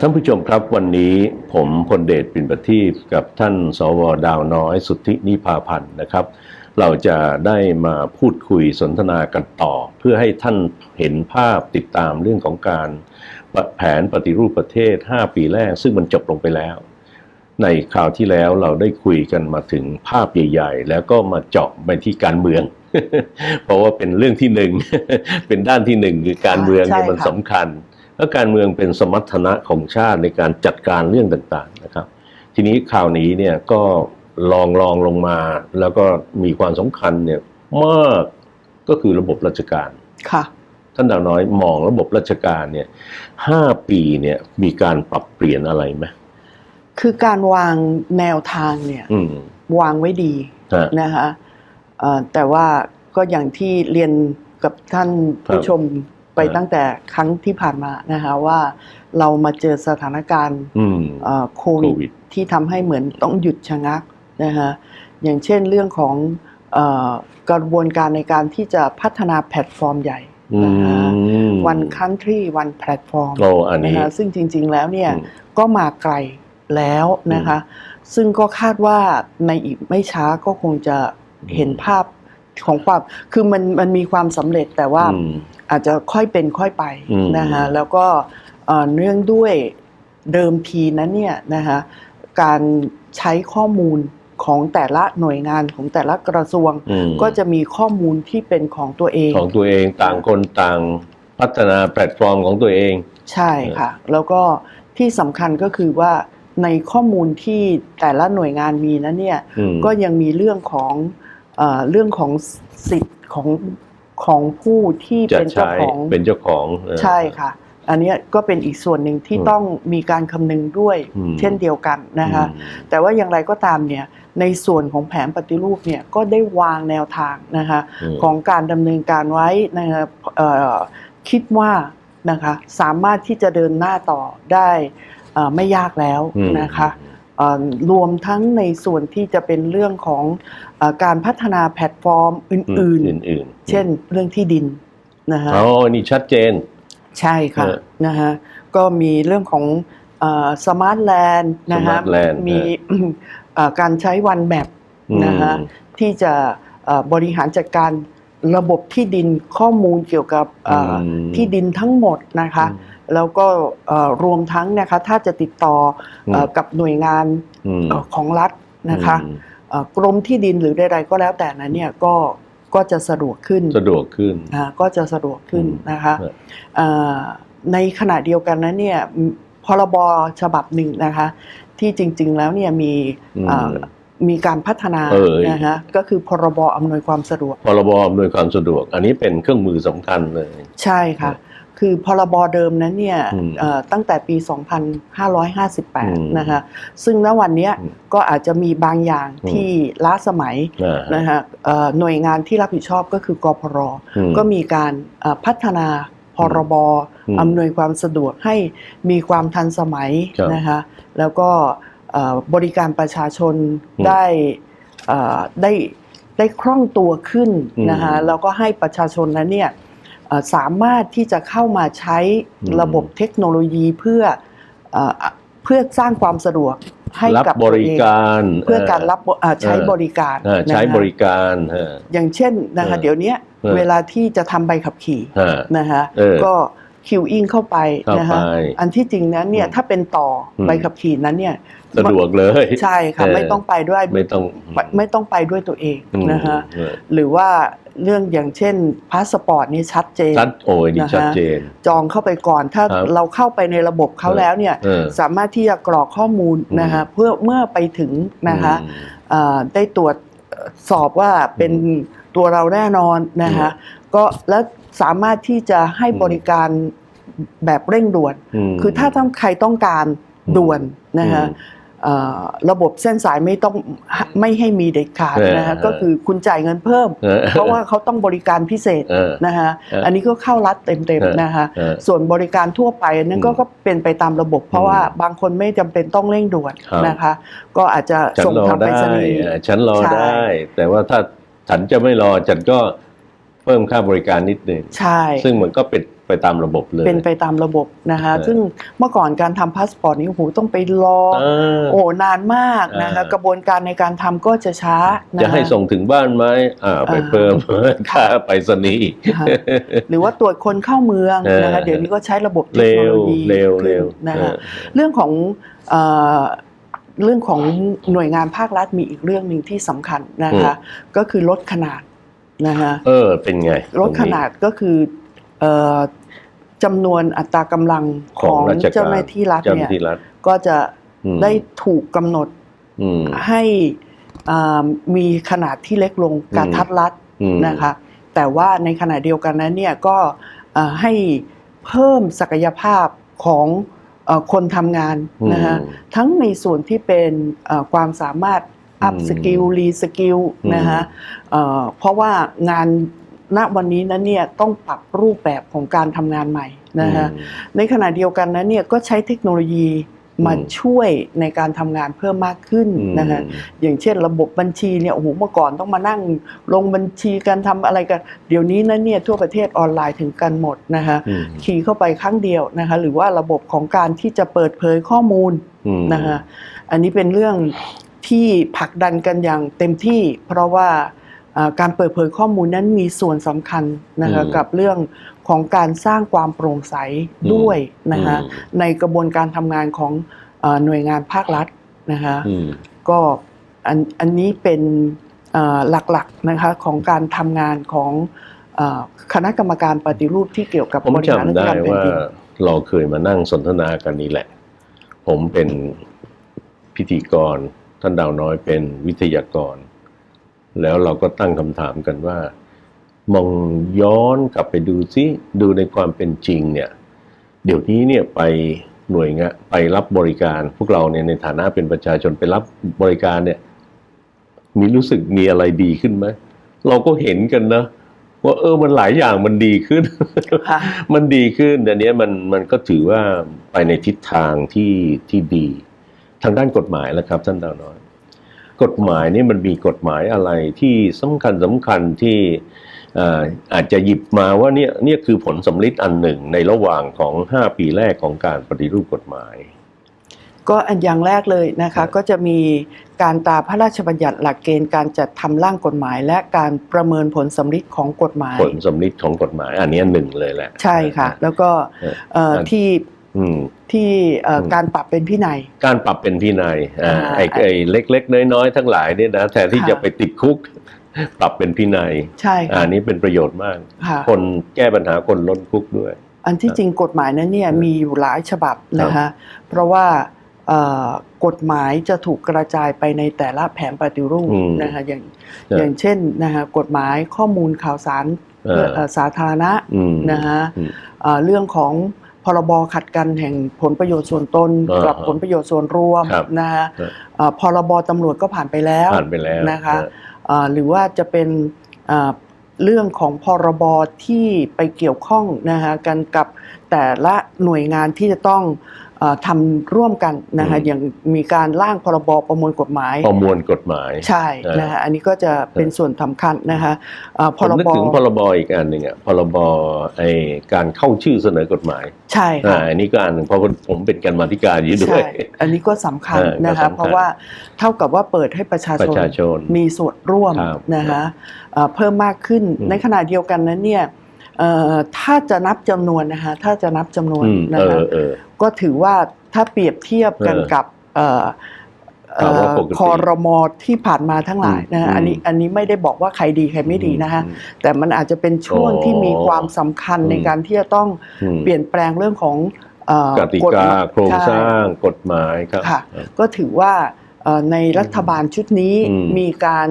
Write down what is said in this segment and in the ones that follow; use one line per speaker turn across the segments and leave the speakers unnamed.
ท่านผู้ชมครับวันนี้ผมพลเดชปิ่นประทีปกับท่านสวดาวน้อยสุทธินิพาพันธ์นะครับ เราจะได้มาพูดคุยสนทนากันต่อ เพื่อให้ท่านเห็นภาพติดตามเรื่องของการแผนปฏิรูปประเทศ 5 ปีแรก ซึ่งมันจบลงไปแล้ว ในคราวที่แล้วเราได้คุยกันมาถึงภาพใหญ่ๆ แล้วก็มาเจาะไปที่การเมืองเพราะว่าเป็นเรื่องที่หนึ่งเป็นด้านที่หนึ่งคือการเมืองเนี่ยมัน
ค่ะ
สำคัญ แล้วการเมืองเป็นสมรรถนะของชาติในการจัดการเรื่องต่างๆนะครับ ทีนี้ข่าวนี้เนี่ยก็ลองลองลงมา แล้วก็มีความสำคัญเนี่ยมากก็คือระบบราชการ
ค่ะ
ท่านดาวน้อยมองระบบราชการเนี่ยห้าปีเนี่ยมีการปรับเปลี่ยนอะไรไหม
คือการวางแนวทางเนี่ย
อืม
วางไว้ดี
ฮะ
นะคะเอ่อแต่ว่าก็อย่างที่เรียนกับท่านผู้ชม ไป
ครับ
ตั้งแต่ครั้งที่ผ่านมานะคะว่าเรามาเจอสถานการณ์
อืม
เอ่อโค
โค
วิด
วิด
ที่ทำให้เหมือนต้องหยุดชะงักนะคะอย่างเช่นเรื่องของเอ่อกระบวนการในการที่จะพัฒนาแพลตฟอร์มใหญ่
อื
นะคะ
ม
วันคันทรีวันแพลตฟอร์ม
โอ้อันนี้
นะคะซึ่งจริง ๆ แล้วเนี่ย
อืม
ก็มาไกลแล้วนะคะ ซึ่งก็คาดว่าในอีกไม่ช้าก็คงจะเห็นภาพของความ คือมันมันมีความสำเร็จแต่ว่า
อืม
อาจจะค่อยเป็นค่อยไป
อืม
นะคะแล้วก็เอ่อเนื่องด้วยเดิมทีนั้นเนี่ยนะคะการใช้ข้อมูลของแต่ละหน่วยงานของแต่ละกระทรวง
อืม
ก็จะมีข้อมูลที่เป็นของตัวเอง
ของตัวเองต่างคนต่างพัฒนาแพลตฟอร์มของตัวเอง
ใช่ค่ะ แล้วก็ที่สำคัญก็คือว่าในข้อมูลที่แต่ละหน่วยงานมีนั้นเนี่ย
อืม
ก็ยังมีเรื่องของเอ่อเรื่องของสิทธิ์ของ ของผู้ที่
จะ
เป็นเจ้า
ใช้
ของ
เป็นเจ้าของเออ
ใช่ค่ะ อันเนี้ยก็เป็นอีกส่วนหนึ่งที่
อืม
ต้องมีการคำนึงด้วย
อืม
เช่นเดียวกันนะคะ
อืม
แต่ว่าอย่างไรก็ตามเนี่ยในส่วนของแผนปฏิรูปเนี่ยก็ได้วางแนวทางนะคะ
ม
ของการดำเนินการไว้นะครับเอ่อคิดว่านะคะสามารถที่จะเดินหน้าต่อได้เอ่อไม่ยากแล้ว
อืม
นะคะเอ่อ รวมทั้งในส่วนที่จะเป็นเรื่องของเอ่อการพัฒนาแพลตฟอร์มอื่น
อื่น
ๆ เช่นเรื่องที่ดินนะคะ
อ๋อนี่ชัดเจน
ใช่ค่ะ
เออ
นะคะก็มีเรื่องของสมาร์ทแลนด์นะคะ
Smart Land
มีเอ่อการใช้วันแมปนะคะ
อืม
ที่จะเอ่อบริหารจัดการระบบที่ดินข้อมูลเกี่ยวกับเอ่ออ
ม
ที่ดินทั้งหมดนะคะ แล้วก็เอ่อรวมทั้งนะคะถ้าจะติดต่อเอ่อ
ม
กับหน่วยงาน
อืม
เอ่อของรัฐนะคะ
อืม
เอ่อกรมที่ดินหรือใดๆก็แล้วแต่นั้นเนี่ยก็ก็จะสะดวกขึ้น
สะดวกขึ้น
อ่าก็จะสะดวกขึ้น
อืม
นะคะ
เออ
เอ่อในขณะเดียวกันนั้นเนี่ยพรบฉบับหนึ่งนะคะที่จริง ๆ แล้วเนี่ยมี
อืม
เอ่อมีการพัฒนา
เออ
นะคะก็คือพรบอำนวยความสะดวก
พรบอำนวยความสะดวก อันนี้เป็นเครื่องมือสำคัญเลย
ใช่ค่ะ คือพรบเดิมนั้นเนี่ย
อืม
เอ่อตั้งแต่ปี
ม
2558 นะคะซึ่งณวันเนี้ย
อืม
ก็อาจจะมีบางอย่าง
อืม
ที่ล้าสมัย
อ่า
นะคะเอ่อหน่วยงานที่รับผิดชอบก็คือกพร
อืม
ก็มีการเอ่อพัฒนาพรบ
อืม
อำนวยความสะดวกให้มีความทันสมัย
ครับ
นะคะแล้วก็เอ่อบริการประชาชน
อืม
ได้เอ่อได้ได้คล่องตัวขึ้น
อืม
นะคะแล้วก็ให้ประชาชนนั้นเนี่ยเอ่อ สามารถที่จะเข้ามาใช้
อืม
ระบบเทคโนโลยีเพื่อเอ่อเพื่อสร้างความสะดวกให้
รับ
กับ
บ
ตัว
ริ
เอง
การ
เพื่อการรับเอ่อใช้
เออ
บริการ
อ่าใช้
นะคะ
บริการฮะ
อย่างเช่นนะคะ
เออ
เดี๋ยวเนี้ย
เออ
เวลาที่จะทำใบขับขี่
ฮะ
นะคะ
เออ
ก็คิวอิงเข้าไป
เข้า
นะคะ
ไป
อันที่จริงนั้นเนี่ย
อืม
ถ้าเป็นต่ออ
ม
ใบขับขี่นั้นเนี่ย
สะดวกเลย
ใช่ค่ะ
เออ
ไม่ต้องไปด้วย
ไม่ต้อง
ไม่ไม่ต้องไปด้วยตัวเอง
อืม
นะคะ
เออ
หรือว่า เรื่องอย่างเช่นพาสปอร์ตนี่ชัดเจน
ชัดโอ้ยนี่
นะคะ
ชัดเจน
จองเข้าไปก่อนถ้า
ครับ
เราเข้าไปในระบบเขาแล้วเนี่ย
เออ
สามารถที่จะกรอกข้อมูล
อืม
นะคะเพื่อเมื่อไปถึงนะคะ
อืม
เอ่อได้ตรวจสอบว่าเป็นตัวเราแน่นอนนะคะก็และสามารถที่จะให้
อืม
บริการแบบเร่งด่วน
ม
คือถ้าต้องใครต้องการ
อืม
ด่วนนะคะ
อืม
เอ่อ ระบบเส้นสายไม่ต้องไม่ให้มีเด็ดขาด
เออ
นะคะ
เออ
ก็คือคุณจ่ายเงินเพิ่ม
เออ
เพราะว่าเขาต้องบริการพิเศษ
เออ
นะคะ
เอออั
อันนี้ก็เข้ารัดเต็ม
เออ
ๆนะคะ
เออ
ส่วนบริการทั่วไปนั่นก็
อืม
ก็เป็นไปตามระบบ เพราะว่าบางคนไม่จำเป็นต้องเร่งด่วน
ครับ
นะคะ ก็อาจจะ
ฉัน
ส่ง
รอ
ทางไปร
ได้
ษณีย์
เออฉันรอ
ใช่
ได้ แต่ว่าถ้าฉันจะไม่รอฉันก็เพิ่มค่าบริการนิดหนึ่ง
ใช่
ซึ่งมันก็เป็น ไปตามระบบเลย
เป็นไปตามระบบนะคะ
เออ
ซึ่งเมื่อก่อนการทำพาสปอร์ตนี่โอ้โหต้องไปรอ
เออ
โอ้นานมากนะคะ
เออ
กระบวนการในการทำก็จะช้านะคะ
จะให้ส่งถึงบ้านไหมอ่าไป
อ่า
เพิ่มค่าไปรษณีย์
ค่ะหรือว่าตรวจคนเข้าเมือง
เออ
นะคะเดี๋ยวนี้ก็ใช้ระบบเทค
เร็
โน
ว
โลยี
เร็ว
ขึ้น
เร็ว
นะคะ
เออ
เรื่องของเอ่อเรื่องของหน่วยงานภาครัฐมีอีกเรื่องหนึ่งที่สำคัญนะคะ ก็คือลดขนาดนะคะ
เออเป็นไง
ลดขนาดก็คือเอ่อ จำนวนอัตรากำลังของ
ของราชการ
เจ้าหน้าที่รัฐ
เจ้าห
เนี่
น้ายที่รัฐ
ก็จะ
อืม
ได้ถูกกำหนด
อืม
ให้อ่ามีขนาดที่เล็กลงการทัดรัด
อืม
นะคะแต่ว่าในขณะเดียวกันนั้นเนี่ยก็เอ่อให้เพิ่มศักยภาพของเอ่อคนทำงานนะคะ
อืม
ทั้งในส่วนที่เป็นเอ่อความสามารถอัพ
อืม
สกิลรีสกิล
อืม
นะคะเอ่อเพราะว่างาน ณวันนี้นั้นเนี่ยต้องปรับรูปแบบของการทำงานใหม่นะคะ
อืม
ในขณะเดียวกันนั้นเนี่ยก็ใช้เทคโนโลยีมา
อืม
ช่วยในการทำงานเพิ่มมากขึ้นนะคะอย่างเช่นระบบบัญชีเนี่ยโอ้โหเมื่อก่อนต้องมานั่งลงบัญชีการทำอะไรกัน เดี๋ยวนี้นั้นเนี่ยทั่วประเทศออนไลน์ถึงกันหมดนะคะ
อืม
คีย์เข้าไปครั้งเดียวนะคะหรือว่าระบบของการที่จะเปิดเผยข้อมูล
อืม
นะคะอันนี้เป็นเรื่องที่ผลักดันกันอย่างเต็มที่ เพราะว่าอ่า การเปิดเผยข้อมูลนั้นมีส่วนสำคัญนะคะ
อืม
กับเรื่องของการสร้างความโปร่งใสด้วยนะคะ
อืม
ในกระบวนการทำงานของเอ่อหน่วยงานภาครัฐนะคะ
อืม
ก็อันอันนี้เป็นเอ่อหลักๆนะคะของการทำงานของเอ่อคณะกรรมการปฏิรูปที่เกี่ยวกับ
ผม
บริหารราช
จำได้
การแผ่น
ว่า
ดิน
เราเคยมานั่งสนทนากันนี่แหละ ผมเป็นพิธีกร ท่านดาวน้อยเป็นวิทยากร แล้วเราก็ตั้งคำถามกันว่ามองย้อนกลับไปดูซิดูในความเป็นจริงเนี่ย เดี๋ยวนี้เนี่ยไปหน่วยงานไปรับบริการ พวกเราเนี่ยในฐานะเป็นประชาชนไปรับบริการเนี่ย มีรู้สึกมีอะไรดีขึ้นไหมเราก็เห็นกันนะว่าเออมันหลายอย่างมันดีขึ้น
ค่ะ
มันดีขึ้นอันเนี้ยมันมันก็ถือว่าไปในทิศทางที่ที่ดี ทางด้านกฎหมายแล้วครับท่านดาวน้อย กฎหมายนี่มันมีกฎหมายอะไรที่สำคัญสำคัญที่เอ่ออาจจะหยิบมาว่าเนี่ยเนี่ยคือผลสำลิดอันหนึ่งในระหว่างของ 5 ปีแรกของการปฏิรูปกฎหมาย
ก็อันอย่างแรกเลยนะคะก็จะมีการตราพระราชบัญญัติหลักเกณฑ์การจัดทำร่างกฎหมาย และการประเมินผลสำลิดของกฎหมาย
ผลสำลิดของกฎหมาย อันเนี้ยหนึ่งเลยแหละ
ใช่ค่ะ แล้วก็
เออ
เอ่อที่
อืม
ที่เอ่ออ
ม
การปรับเป็นพินัย
การปรับเป็นพินัยอ่า
อ่า
ไอ้ไอ้เล็ก ๆ น้อยๆทั้งหลายเนี่ยนะแทนที่
ค่ะ
จะไปติดคุก ปรับเป็นพินัย
ใช่
อั
ค่ะ
นนี้เป็นประโยชน์มาก
ค่ะ
คนแก้ปัญหาคนล้นคุกด้วย
อันที่จริงกฎหมายนั้นเนี่ย
ครับ
มีอยู่หลายฉบับนะคะเพราะว่าเอ่อกฎหมายจะถูกกระจายไปในแต่ละแผนปฏิรูป
อืม
นะคะอย่าง
ครับ
อย่างเช่นนะคะกฎหมายข้อมูลข่าวสาร
เอ่อ
เอ่อสาธารณะ
อืม
นะคะ
อืม
เอ่อเรื่องของ พรบขัดกันแห่งผลประโยชน์ส่วนตน
อ่าฮะ
กับผลประโยชน์ส่วนรวม
ครับ
นะคะ
ครับ
เอ่อพรบตำรวจก็ผ่านไปแล้ว
ผ่านไปแล้ว
นะคะ
เออ
เอ่อหรือว่าจะเป็นเอ่อเรื่องของพรบที่ไปเกี่ยวข้องนะคะกันกับแต่ละหน่วยงานที่จะต้องเออ ทำร่วมกันนะคะอย่างมีการร่างพรบประมวลกฎหมาย
ประมวลกฎหมาย
ใช่
เออ
นะคะอันนี้ก็จะเป็นส่วนสำคัญนะคะเอ่อพ
ผม
ร
นึก
บ
ถึงพรบอีกอันหนึ่งอะพรบไอ้การเข้าชื่อเสนอกฎหมาย
ใช่
อ่า
ค่ะ
อันนี้ก็อันหนึ่งเพราะผมเป็นการมาธิการอยู่ด้ว
ใช่
ย
อันนี้ก็สำคัญ
เออก็
นะคะ
สำคัญ
เพราะว่าเท่ากับว่าเปิดให้ประชา
ป
ชน
ระชาชน
มีส่วนร่วม
ครับ
นะคะเอ่อเพิ่มมากขึ้น
อืม
ในขณะเดียวกันนั้นเนี่ยเอ่อถ้าจะนับจำนวนนะคะถ้าจะนับจำนวน
อืม
นะ
เอ
คะ
อเออ
ก็ถือว่าถ้าเปรียบเทียบกัน
เออ
กับเอ่อเอ่
ภาวะ
อ
ปกติ
คอรมอที่ผ่านมาทั้งหลายนะ
อื
คะ
ม
อันนี้อันนี้ไม่ได้บอกว่าใครดีใครไม่ดีนะคะ
อืม
แต่มันอาจจะเป็นช่วง
อ๋อ
ที่มีความสำคัญ
อืม
ในการที่จะต้อง
อืม
เปลี่ยนแปลงเรื่องของเอ่อก
ติ
ฎห
กาม
ย
โครง
ใช่
สร้างกฎหมายครับ
ค่ะก็ถือว่าเอ่อในรัฐบาลชุดนี้
อืม
มีการ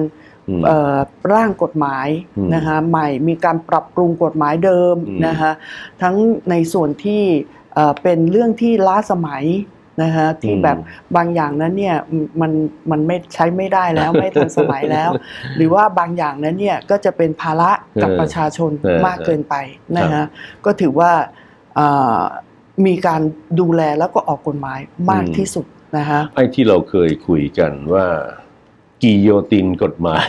อืม
เอ่อร่างกฎหมาย
อืม
นะคะใหม่มีการปรับปรุงกฎหมายเดิม
อืม
นะคะทั้งในส่วนที่ เอ่อเป็นเรื่องที่ล้าสมัยนะคะที่แบบบางอย่างนั้นเนี่ยมันมันไม่ใช้ไม่ได้แล้วไม่ทันสมัยแล้ว หรือว่าบางอย่างนั้นเนี่ยก็จะเป็นภาระกับ
เออ
ประชาชน
เออ
มากเกินไปนะ
ครั
คะ
บ
ก็ถือว่าเอ่อมีการดูแลแล้วก็ออกกฎหมายมาก
อืม
ที่สุดนะคะ
ไอ้ที่เราเคยคุยกันว่ากิโยตินกฎหมาย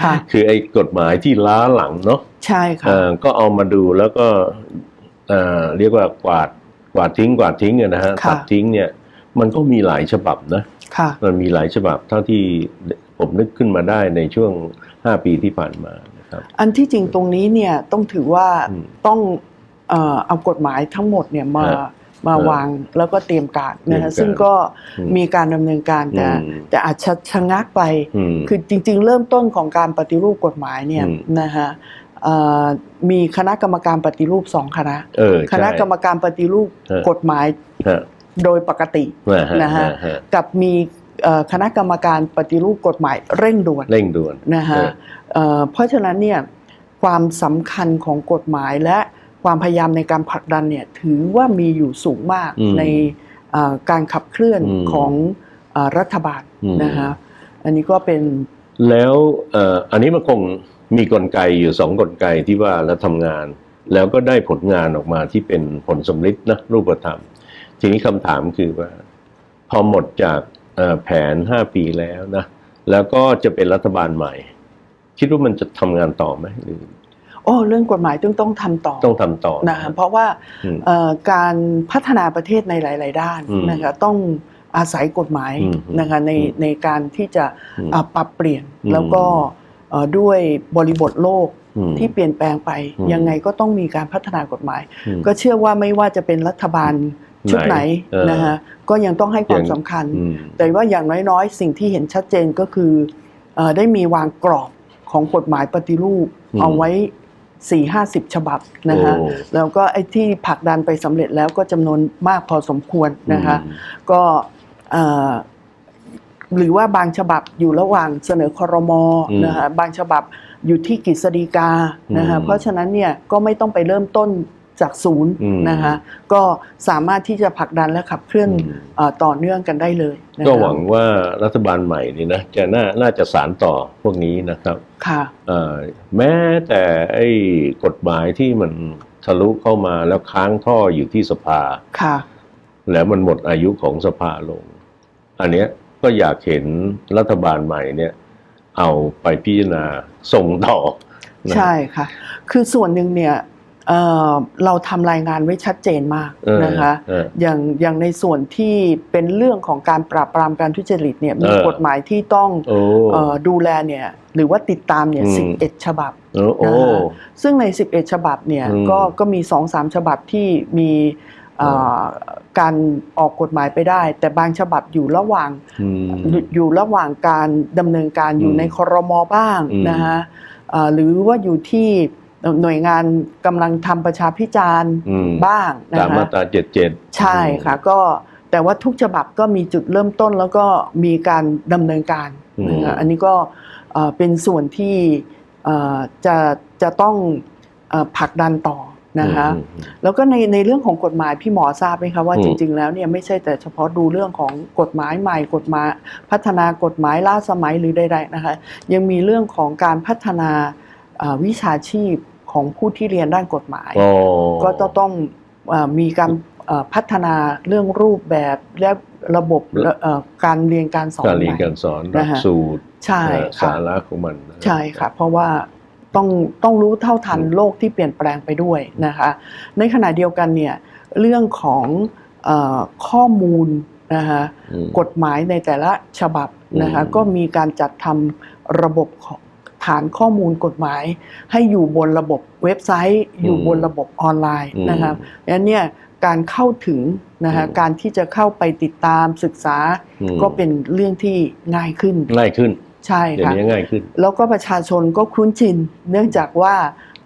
ค่ะ
คือไอ้กฎหมายที่ล้าหลังเนาะ
ใช่ค่ะ
เอ่อก็เอามาดูแล้วก็เอ่อเรียกว่ากวาด กวาดทิ้งกวาดทิ้งอะนะฮะ
ค่ะ
ตัดทิ้งเนี่ยมันก็มีหลายฉบับนะ
ค่ะ
มันมีหลายฉบับเท่าที่ผมนึกขึ้นมาได้ในช่วง 5 ปีที่ผ่านมานะครับ
อันที่จริงตรงนี้เนี่ยต้องถือว่า
อืม
ต้องเอ่อเอากฎหมายทั้งหมดเนี่ยมา
ฮะ
มา
ฮะ
วางแล้วก็เตรียมการนะ
เตรีย
คะ
มการ
ซึ่งก็
อืม
มีการดำเนินการแต่
อืม
แต่อาจจะชะงักไป
อืม
คือจริง ๆ เริ่มต้นของการปฏิรูปกฎหมายเนี่ย
อืม
นะฮะเอ่อ มีคณะกรรมการปฏิรูปสองคณะ
เออ
คณะกรรมการปฏิรูป
ฮะ
กฎหมาย
ฮะ
โดยปกติ
นะฮะ
นะฮะ
ฮะ
กับมีเอ่อคณะกรรมการปฏิรูปกฎหมายเร่งด่วน
เร่งด่วน
นะฮะ
เออ
เอ่อเพราะฉะนั้นเนี่ยความสำคัญของกฎหมายและความพยายามในการผลักดันเนี่ยถือว่ามีอยู่สูงมาก
อืม
ในเอ่อการขับเคลื่อน
อืม
ของเอ่อรัฐบาล
อืม
นะฮะอันนี้ก็เป็น
แล้วเอ่ออันนี้มันคง มีกลไกอยู่สองกลไกที่ว่าแล้วทำงาน แล้วก็ได้ผลงานออกมาที่เป็นผลสำลิดนะรูปธรรม ทีนี้คำถามคือว่า พอหมดจากเอ่อแผนห้าปีแล้วนะ แล้วก็จะเป็นรัฐบาลใหม่ คิดว่ามันจะทำงานต่อไหมหรือ
โอ้เรื่องกฎหมายต้องต้องทำต่อ
ต้องทำต่อ
นะฮะเพราะว่า
อืม
เอ่อการพัฒนาประเทศในหลาย ๆ ด้าน
อืม
นะคะต้องอาศัยกฎหมาย
อืม
นะคะใน
อืม
ในการที่จะ
อืม
อะปรับเปลี่ยน
อืม
แล้วก็เอ่อ ด้วยบริบทโลก
อืม
ที่เปลี่ยนแปลงไป
อืม
ยังไงก็ต้องมีการพัฒนากฎหมาย
อืม
ก็เชื่อว่าไม่ว่าจะเป็นรัฐบาลชุดไหน
เออ
นะฮะก็ยังต้องให้ความ
ยัง
สำคัญ
อืม
แต่ว่าอย่างน้อยๆ สิ่งที่เห็นชัดเจนก็คือเอ่อได้มีวางกรอบของกฎหมายปฏิรูป
อืม
เอาไว้สี่ห้าสิบฉบับนะฮะ
โอ้
แล้วก็ไอ้ที่ผลักดันไปสำเร็จแล้วก็จำนวนมากพอสมควรนะคะ
อืม
ก็เอ่อ หรือว่าบางฉบับอยู่ระหว่างเสนอครม
อืม
นะคะบางฉบับอยู่ที่กฤษฎีกานะคะ
อืม
เพราะฉะนั้นเนี่ยก็ไม่ต้องไปเริ่มต้นจากศูนย์
อืม
นะคะก็สามารถที่จะผลักดันและขับเคลื่อน
อืม
เอ่อต่อเนื่องกันได้เลยนะคะ
ก็หวังว่ารัฐบาลใหม่นี่นะจะน่าน่าจะสารต่อพวกนี้นะครับ
ค่ะ
เอ่อแม้แต่ไอ้กฎหมายที่มันทะลุเข้ามาแล้วค้างท่ออยู่ที่สภา
ค่ะ
แล้วมันหมดอายุของสภาลง อันเนี้ย ก็อยากเห็นรัฐบาลใหม่เนี่ยเอาไปพิจารณาส่งต่อนะ
ใช่ค่ะ คือส่วนหนึ่งเนี่ยเอ่อเราทำรายงานไว้ชัดเจนมาก
เออ
นะคะ
เออ
อย่างอย่างในส่วนที่เป็นเรื่องของการปราบปรามการทุจริตเนี่ยมี
เออ
กฎหมายที่ต้อง
โอ้
เอ่อดูแลเนี่ยหรือว่าติดตามเนี่ย
อืม
11ฉบับ
โอ้โอ้
นะฮะซึ่งใน 11 ฉบับเนี่ย
อืม
ก็ก็มี2-3ฉบับที่มีเอ่อ การออกกฎหมายไปได้ แต่บางฉบับอยู่ระหว่าง
อืม
อยู่ระหว่างการดำเนินการอยู่
อืม
ในครมบ้าง
อืม
นะฮะเอ่อหรือว่าอยู่ที่หน่วยงานกำลังทำประชาพิจารณ์
อืม
บ้างนะ
ตามมา
ฮะ
ตราเจ็ดเจ็ด
ใช่ค่ะก็แต่ว่าทุกฉบับก็มีจุดเริ่มต้นแล้วก็มีการดำเนินการนะฮะอันนี้ก็เอ่อเป็นส่วนที่เอ่อจะจะต้องเอ่อผลักดันต่อ นะคะแล้วก็ในในเรื่องของกฎหมายพี่หมอทราบไหมคะว่า
อืม
จริง ๆ แล้วเนี่ยไม่ใช่แต่เฉพาะดูเรื่องของกฎหมายใหม่กฎหมายพัฒนากฎหมายล่าสมัยหรือใดๆนะคะยังมีเรื่องของการพัฒนาเอ่อวิชาชีพของผู้ที่เรียนด้านกฎหมาย
อ๋อ
ก็ต้องต้องเอ่อมีการเอ่อพัฒนาเรื่องรูปแบบและระบบเอ่อการเรียนการสอน
การเรียน
ใหม่
การสอนหลั
นะ
ก
ฮะ
สูตร
ใช่
เอ่อ
ค่ะ
สาระของมันนะ
ใช่ค่ะเพราะว่า ต้องต้องรู้เท่าทัน
อืม
โลกที่เปลี่ยนแปลงไปด้วยนะคะ ในขณะเดียวกันเนี่ยเรื่องของเออข้อมูลนะคะ
อืม
กฎหมายในแต่ละฉบับนะคะ
อืม
ก็มีการจัดทำระบบของฐานข้อมูลกฎหมาย ให้อยู่บนระบบเว็บไซต์ อยู่บนระบบออนไลน์นะครับดังนั้นเนี่ยการเข้าถึงนะคะ
อืม
การที่จะเข้าไปติดตามศึกษา
อืม
ก็เป็นเรื่องที่ง่ายขึ้น
ง่ายขึ้น
ใช่
เดี๋ยว
ค่ะ
นี้ง่ายขึ้น
แล้วก็ประชาชนก็คุ้นชิน เนื่องจากว่า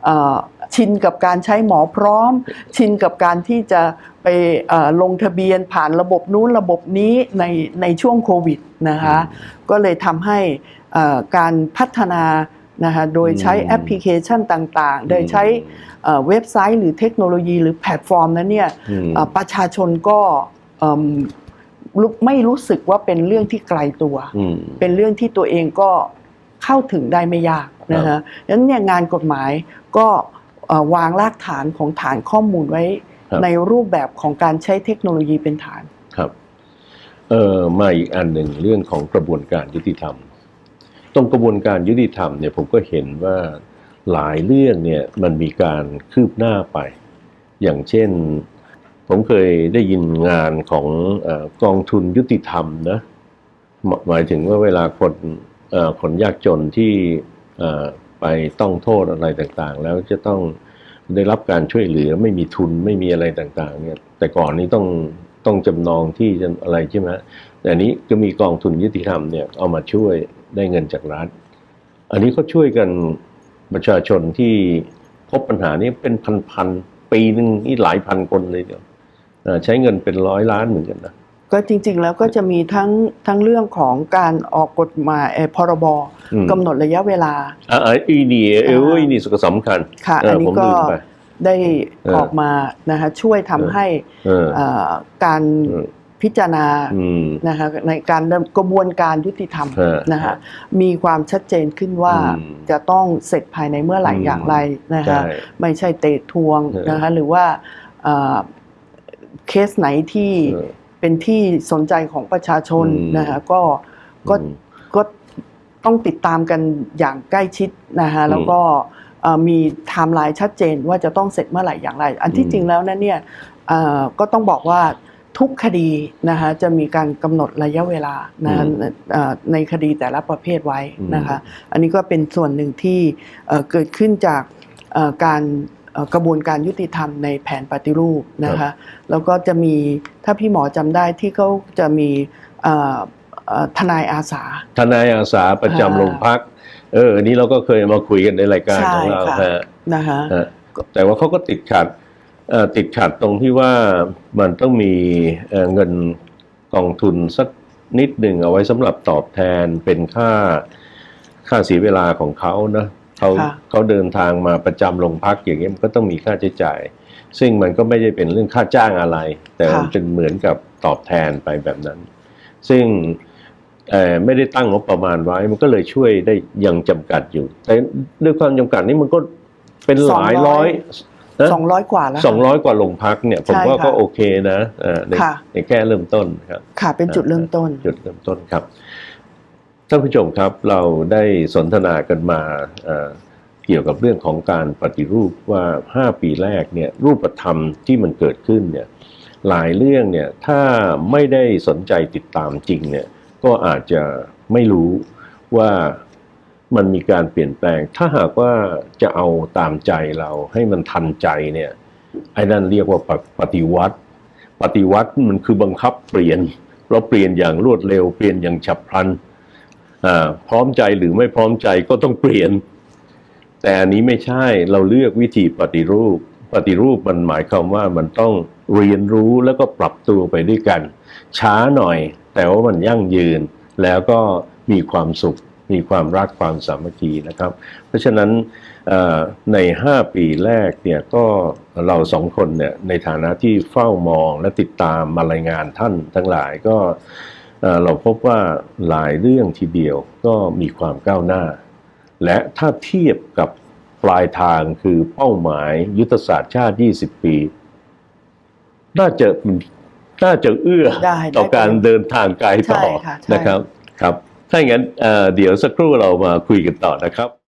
เอ่อชินกับการใช้หมอพร้อม ชินกับการที่จะไปเอ่อลงทะเบียนผ่านระบบนู้นระบบนี้ในในช่วงโควิดนะคะก็เลยทำให้เอ่อการพัฒนานะคะโดยใช้
อืม
แอปพลิเคชันต่างๆ โดยใช้เอ่อเว็บไซต์หรือเทคโนโลยีหรือแพลตฟอร์มนั้นเนี่ย
อืม
เอ่อประชาชนก็เอิ่มรู้ ไม่รู้สึกว่าเป็นเรื่องที่ไกลตัว
อืม
เป็นเรื่องที่ตัวเองก็เข้าถึงได้ไม่ยากนะ
ครั
ฮะ
บ
ดังนั้นเนี่ยงานกฎหมายก็เอ่อวางรากฐานของฐานข้อมูลไว้
ครับ
ในรูปแบบของการใช้เทคโนโลยีเป็นฐาน
ครับเอ่อมาอีกอันหนึ่งเรื่องของกระบวนการยุติธรรม ตรงกระบวนการยุติธรรมเนี่ยผมก็เห็นว่าหลายเรื่องเนี่ยมันมีการคืบหน้าไป อย่างเช่น ผมเคยได้ยินงานของอกองทุนยุติธรรมนะหมายถึงว่าเวลาคนคนยากจนที่ไปต้องโทษอะไรต่างๆ แล้วจะต้องได้รับการช่วยเหลือไม่มีทุนไม่มีอะไรต่างๆ เนี่ย แต่ก่อนนี้ต้องต้องจำนองที่จะอะไรใช่ไหมแต่อันนี้ก็มีกองทุนยุติธรรมเนี่ยเอามาช่วยได้เงินจากรัฐ อันนี้ก็ช่วยกันประชาชนที่พบปัญหานี้เป็นพันๆปีหนึ่งนี่หลายพันคนเลยเดียว ใช้เงินเป็นร้อยล้านเหมือนกันนะ
ก็จริง ๆ แล้วก็จะมีทั้งทั้งเรื่องของการออกกฎหมายเอ่อพรบ
อืม
กำหนดระยะเวลา
อ่าอ่าอีนี่เออ
อ่า
อีนี่ก็สำคัญ
ค่ะ
เออ
อันนี้
ผม
ก็
ลืมไป
ได้
เออ
ออกมานะคะช่วยทำให้
เออ
เอ่อการ
เออ
พิจารณา
อืม
นะคะในการดำกระบวนการยุติธรรม
ฮะ
นะคะมีความชัดเจนขึ้นว่า
อืม
จะต้องเสร็จภายในเมื่อไหร่
อืม
อย่างไรนะคะ
ใช่
ไม่ใช่เตะทวง
เออ
นะคะหรือว่า เอ่อเคสไหนที่
เออ
เป็นที่สนใจของประชาชน
อืม
นะคะก็ก็
อืม
ก็ต้องติดตามกันอย่างใกล้ชิดนะคะ
อืม
แล้วก็เอ่อมีไทม์ไลน์ชัดเจนว่าจะต้องเสร็จเมื่อไหร่อย่างไร อันที่
อืม
จริงแล้วนั้นเนี่ยเอ่อก็ต้องบอกว่าทุกคดีนะคะจะมีการกำหนดระยะเวลานะคะเอ่อในคดีแต่ละประเภทไว้นะคะ อันนี้ก็เป็นส่วนหนึ่งที่เอ่อเกิดขึ้นจากเอ่อการเอ่อ กระบวนการยุติธรรมในแผนปฏิรูปนะคะแล้วก็จะมีถ้าพี่หมอจำได้ที่เขาจะมีเอ่อเอ่อทนายอาสา
ทนายอาสาประจำ
อ่า
โรงพักเอออันนี้เราก็เคยมาคุยกันในรายการ
ใช่
ของเรา
ค่ะ
ฮะ
นะคะ
ฮะแต่ว่าเขาก็ติดขัดเอ่อติดขัดตรงที่ว่ามันต้องมีเอ่อเงินกองทุนสักนิดหนึ่งเอาไว้สำหรับตอบแทนเป็นค่าค่าเสียเวลาของเขานะ เขา
ค่ะ
เขาเดินทางมาประจำโรงพักอย่างเงี้ยมันก็ต้องมีค่าใช้จ่าย ซึ่งมันก็ไม่ได้เป็นเรื่องค่าจ้างอะไร แต่มันเป็นเหมือนกับตอบแทนไปแบบนั้น ซึ่งเอ่อไม่ได้ตั้งงบประมาณไว้ มันก็เลยช่วยได้ยังจำกัดอยู่ แต่ด้วยความจำกัดนี้มันก็เป็นหลายร้อยนะ
สองร้อยกว่าแล้ว
สองร้อยกว่าโรงพักเนี่ย ผม
ใช่
ว่า
ค่ะ
ก็โอเคนะเอ่อใน
ค่ะ
ในแค่เริ่มต้นครับ
ค่ะเป็นจุดเริ่มต้น
จุดเริ่มต้นครับ ท่านผู้ชมครับเราได้สนทนากันมาเกี่ยวกับเรื่องของการปฏิรูปว่า 5 ปีแรกเนี่ยรูปธรรมที่มันเกิดขึ้นเนี่ยหลายเรื่องเนี่ยถ้าไม่ได้สนใจติดตามจริงเนี่ยก็อาจจะไม่รู้ว่ามันมีการเปลี่ยนแปลง ถ้าหากว่าจะเอาตามใจเราให้มันทันใจเนี่ยไอ้นั่นเรียกว่าปปฏิวัติ ปฏิวัติมันคือบังคับเปลี่ยนเราเปลี่ยนอย่างรวดเร็วเปลี่ยนอย่างฉับพลันอ่า พร้อมใจหรือไม่พร้อมใจก็ต้องเปลี่ยน แต่อันนี้ไม่ใช่เราเลือกวิธีปฏิรูป ปฏิรูปมันหมายความว่ามันต้องเรียนรู้แล้วก็ปรับตัวไปด้วยกัน ช้าหน่อย แต่ว่ามันยั่งยืนแล้วก็มีความสุข มีความรักความสามัคคีนะครับ เพราะฉะนั้นใน 5 ปีแรกเนี่ยก็เราสองคนเนี่ยในฐานะที่เฝ้ามองและติดตามมารายงานท่านทั้งหลายก็ เอ่อเราพบว่าหลายเรื่องทีเดียวก็มีความก้าวหน้า และถ้าเทียบกับปลายทางคือเป้าหมายยุทธศาสตร์ชาติ 20 ปี น่าจะน่าจะเอื้อ
ได้ได้
ต่อการเดินทางไกลต่อ
ใช่ค่ะใช่
นะครับครับ ถ้าอย่างนั้นเอ่อเดี๋ยวสักครู่เรามาคุยกันต่อนะครับ